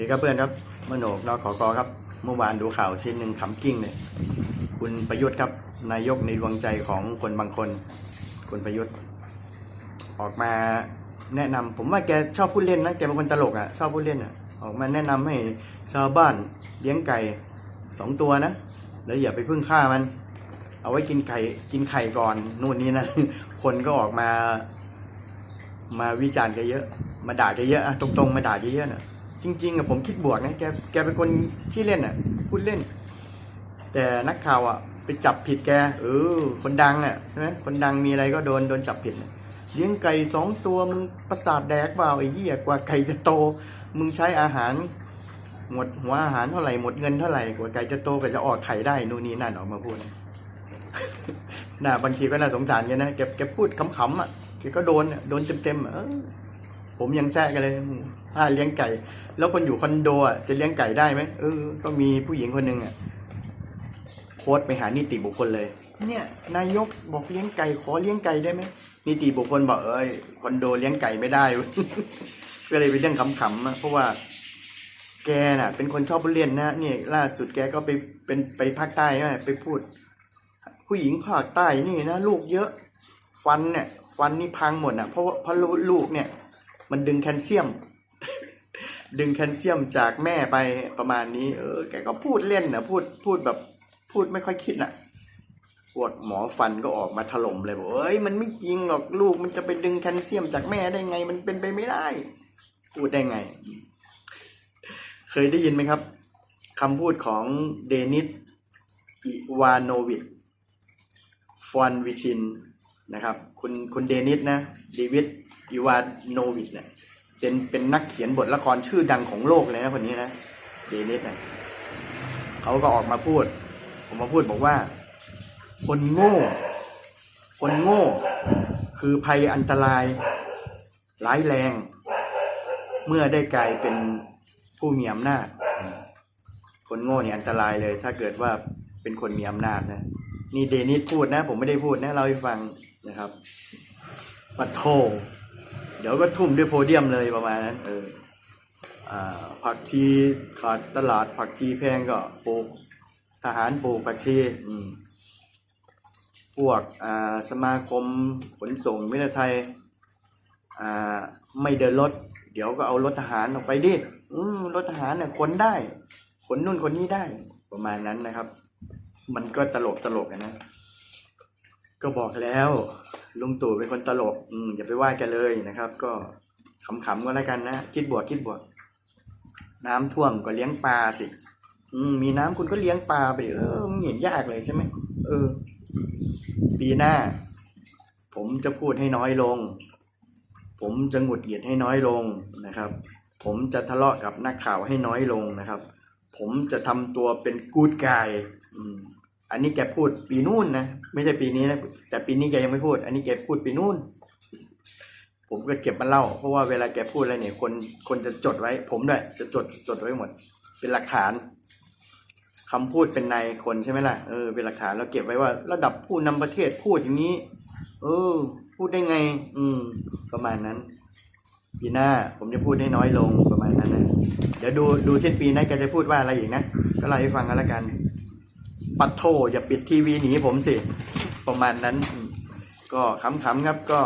ดีครับเพื่อนครับมโนกนอขอกอครับ เมื่อวานดูข่าวชิ้นหนึ่งขำกิ้งเลยคุณประยุทธ์ครับ นายกในดวงใจของคนบางคน คุณประยุทธ์ ออกมาแนะนำผมว่าแกชอบพูดเล่นนะแกเป็นคนตลกอะชอบพูดเล่นอะ ออกมาแนะนำให้ชาวบ้านเลี้ยงไก่สองตัวนะแล้วอย่าไปพึ่งฆ่ามัน เอาไว้กินไข่กินไข่ก่อนนู่นนี่นะคนก็ออกมา มาวิจารณ์แกเยอะ มาด่าแกเยอะอะตรงๆมาด่าแกเยอะน่ะ จริง ๆอะผมคิดบวกนะแกแกเป็นคนที่เล่นอะพูดเล่น แต่นักข่าวอะไปจับผิดแกเออ คนดังอะใช่ไหมคนดังมีอะไรก็โดนโดนจับผิดเลี้ยงไก่สองตัวมึงประสาทแดกเปล่าไอ้เหี้ยกว่าไก่จะโต มึงใช้อาหาร หมดหัวอาหารเท่าไหร่หมดเงินเท่าไหร่กว่าไก่จะโตกว่าจะออกไข่ได้นู่นนี่นั่นออกมาพูดนะน่าบางทีก็น่าสงสารแกนนะแกแกพูดขำๆอะแกก็โดนโดนเต็มๆอะเออ ผมยังแซะกันเลยถ้าเลี้ยงไก่ แล้วคนอยู่คอนโดอะจะเลี้ยงไก่ได้ไหมเออ ก็มีผู้หญิงคนหนึ่งอะโพสไปหานิติบุคคลเลย เนี่ย นายกบอกเลี้ยงไก่ขอเลี้ยงไก่ได้ไหมนิติบุคคลบอกเอ้ยคอนโดเลี้ยงไก่ไม่ได้เว้ยก็เลยเป็นเรื่องขำๆอะเพราะว่า แกน่ะ เป็นคนชอบเรียนนะเนี่ยล่าสุดแกก็ไปเป็นไปภาคใต้ไปพูด ผู้หญิงภาคใต้นี่นะลูกเยอะ ฟันเนี่ย ฟันนี่พังหมดอะเพราะว่าเพราะลูกเนี่ย มันดึงแคลเซียม ดึงแคลเซียมจากแม่ไปประมาณนี้ เออ แกก็พูดเล่นนะพูดพูดแบบพูดไม่ค่อยคิดน่ะพวกหมอฟันก็ออกมาถล่มเลยบอกเอ้ยมันไม่จริงหรอกลูกมันจะไปดึงแคลเซียมจากแม่ได้ไง มันเป็นไปไม่ได้ พูดได้ไง เคยได้ยินไหมครับคำพูดของเดนิส อิวานโนวิชฟอนวิชิน นะครับ คุณคุณเดนิสนะเดวิดอิวานโนวิชเนี่ยเป็นเป็นนักเขียนบทละครชื่อดังของโลกเลยนะคนนี้นะเดนิสนะเขาก็ออกมาพูด ผมมาพูดบอกว่า คนโง่ คนโง่ คือภัยอันตรายร้ายแรง เมื่อได้กลายเป็นผู้มีอำนาจ คนโง่เนี่ยอันตรายเลย ถ้าเกิดว่าเป็นคนมีอำนาจนะ นี่เดนิสพูดนะ ผมไม่ได้พูดนะ เราให้ฟัง นะครับปัดโทเดี๋ยวก็ทุ่มด้วยโพเดียมเลยประมาณนั้น เออผักชีขาดตลาดผักชีแพงก็ปลูกทหารปลูกผักชีพวกสมาคมขนส่งมิตรไทยไม่เดินรถ เดี๋ยวก็เอารถทหารออกไปดิรถทหารเนี่ยขนได้ขนนู่นขนนี้ได้ประมาณนั้นนะครับ มันก็ตลกตลกอะนะ ก็บอกแล้วลุงตู่เป็นคนตลก อืมอย่าไปว่าแกเลยนะครับ ก็ขำๆก็แล้วกันนะคิดบวกคิดบวก น้ำท่วมก็เลี้ยงปลาสิ อืมมีน้ำคุณก็เลี้ยงปลาไปเออไม่เห็นยากเลยใช่ไหมเออ ปีหน้า ผมจะพูดให้น้อยลง ผมจะหงุดหงิดให้น้อยลงนะครับ ผมจะทะเลาะกับนักข่าวให้น้อยลงนะครับ ผมจะทำตัวเป็นกูดกายอืม อันนี้แกพูดปีนู่นนะไม่ใช่ปีนี้นะแต่ปีนี้แกยังไม่พูด อันนี้แกพูดปีนู่น ผมก็เก็บมาเล่า เพราะว่าเวลาแกพูดอะไรเนี่ยคนคนจะจดไว้ ผมด้วยจะจดจดไว้หมด เป็นหลักฐานคำพูดเป็นนายคนใช่ไหมล่ะเออเป็นหลักฐานเราเก็บไว้ว่า ระดับผู้นำประเทศพูดอย่างนี้ เออ พูดได้ไง อืม ประมาณนั้นปีหน้าผมจะพูดให้น้อยลงประมาณนั้นนะเดี๋ยวดูดูสิ้นปีนะแกจะพูดว่าอะไรอีกนะ ก็เล่าให้ฟังกันละกัน ปัดโทอย่าปิดทีวีหนีผมสิ ประมาณนั้น ก็ขำๆครับก็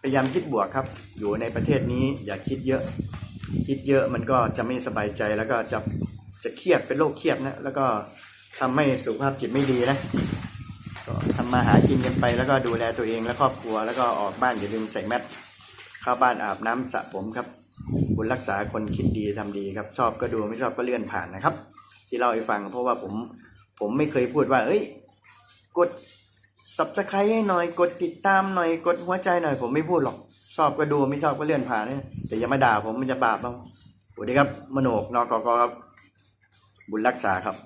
พยายามคิดบวกครับ อยู่ในประเทศนี้อย่าคิดเยอะ คิดเยอะมันก็จะไม่สบายใจแล้วก็จะจะเครียดเป็นโรคเครียดนะแล้วก็ทำให้สุขภาพจิตไม่ดีนะก็ทำมาหากินกันไปแล้วก็ดูแลตัวเองและครอบครัว แล้วก็ออกบ้านอย่าลืมใส่แมสเข้าบ้านอาบน้ำสระผมครับ บุญรักษาคนคิดดีทำดีครับ ชอบก็ดูไม่ชอบก็เลื่อนผ่านนะครับ ที่เล่าให้ฟังเพราะว่าผม ผมไม่เคยพูดว่า เอ้ย กด subscribe ให้หน่อย กดติดตามหน่อย กดหัวใจหน่อย ผมไม่พูดหรอก ชอบก็ดูไม่ชอบก็เลื่อนผ่านนะแต่อย่ามาด่าผมมันจะบาปบ้างสวัสดีครับ มโนกนอกกครับ บุญรักษาครับ